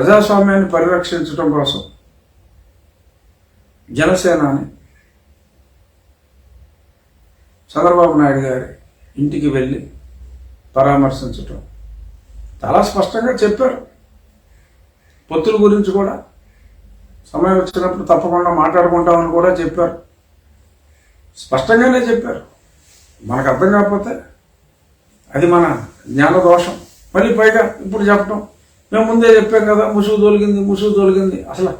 ప్రజాస్వామ్యాన్ని పరిరక్షించడం కోసం జనసేనాని చంద్రబాబు నాయుడు గారి ఇంటికి వెళ్ళి పరామర్శించటం. చాలా స్పష్టంగా చెప్పారు. పొత్తుల గురించి కూడా సమయం వచ్చినప్పుడు తప్పకుండా మాట్లాడుకుంటామని కూడా చెప్పారు. స్పష్టంగానే చెప్పారు. మనకు అర్థం కాకపోతే అది మన జ్ఞాన దోషం మళ్ళీ పైగా ఇప్పుడు చెప్పడం మేము ముందే చెప్పాం కదా ముసుగు తొలగింది ముసుగు తొలగింది. అసలు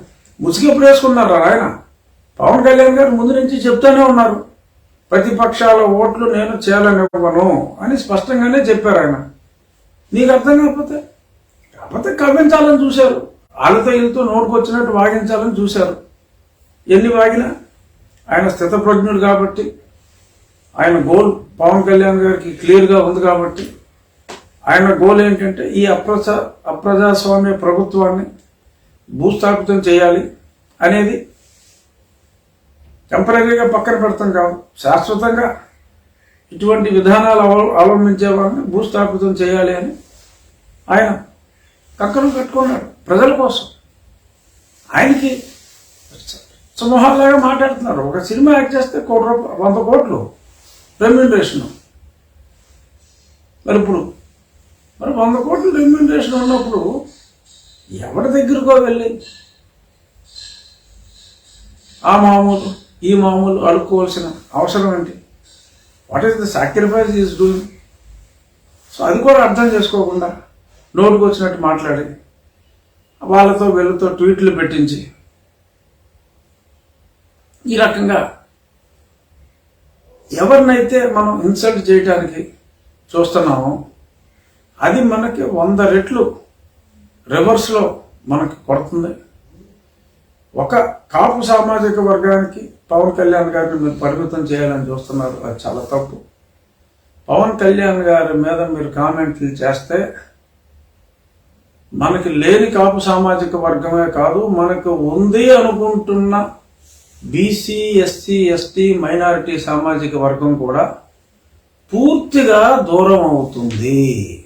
ముసుగు ఎప్పుడు వేసుకున్నారు ఆయన? పవన్ కళ్యాణ్ గారు ముందు నుంచి చెప్తూనే ఉన్నారు. ప్రతిపక్షాల ఓట్లు నేను చేయాలనివ్వను అని స్పష్టంగానే చెప్పారు ఆయన. నీకు అర్థం కాకపోతే? కాకపోతే కవ్వించాలని చూశారు. వాళ్ళతో వీళ్ళతో నోటుకొచ్చినట్టు వాగించాలని చూశారు. ఎన్ని వాగినా ఆయన స్థితప్రజ్ఞుడు కాబట్టి ఆయన గోల్ పవన్ కళ్యాణ్ గారికి క్లియర్గా ఉంది కాబట్టి ఆయన గోల్ ఏంటంటే ఈ అప్రజా అప్రజాస్వామ్య ప్రభుత్వాన్ని భూస్థాపితం చేయాలి అనేది టెంపరీగా పక్కన పెడతాం కాదు శాశ్వతంగా ఇటువంటి విధానాలు అవ- అవలంబించే వాళ్ళని భూస్థాపితం చేయాలి అని ఆయన కక్కను పెట్టుకున్నాడు ప్రజల కోసం. ఆయనకి సమూహాలాగా మాట్లాడుతున్నారు. ఒక సినిమా యాక్ట్ చేస్తే కోటి రూపాయలు వంద కోట్లు రెమ్యూనరేషన్. మరి ఇప్పుడు మరి వంద కోట్లు రెమ్యూనరేషన్ ఉన్నప్పుడు ఎవరి దగ్గరకో వెళ్ళి ఆ మామూలు ఈ మామూలు అడుక్కోవాల్సిన అవసరం ఏంటి? What is the sacrifice is doing so అది కూడా అర్థం చేసుకోకుండా నోటుకు వచ్చినట్టు మాట్లాడి వాళ్ళతో వీళ్ళతో ట్వీట్లు పెట్టించి ఈ రకంగా ఎవరినైతే మనం ఇన్సల్ట్ చేయడానికి చూస్తున్నామో అది మనకి వంద రెట్లు రివర్స్లో మనకి కొడుతుంది. ఒక కాపు సామాజిక వర్గానికి పవన్ కళ్యాణ్ గారిని మీరు పరిమితం చేయాలని చూస్తున్నారు అది చాలా తప్పు. పవన్ కళ్యాణ్ గారి మీద మీరు కామెంట్లు చేస్తే మనకి లేని కాపు సామాజిక వర్గమే కాదు మనకు ఉంది అనుకుంటున్న బీసీ ఎస్సీ ఎస్టీ మైనారిటీ సామాజిక వర్గం కూడా పూర్తిగా దూరం అవుతుంది.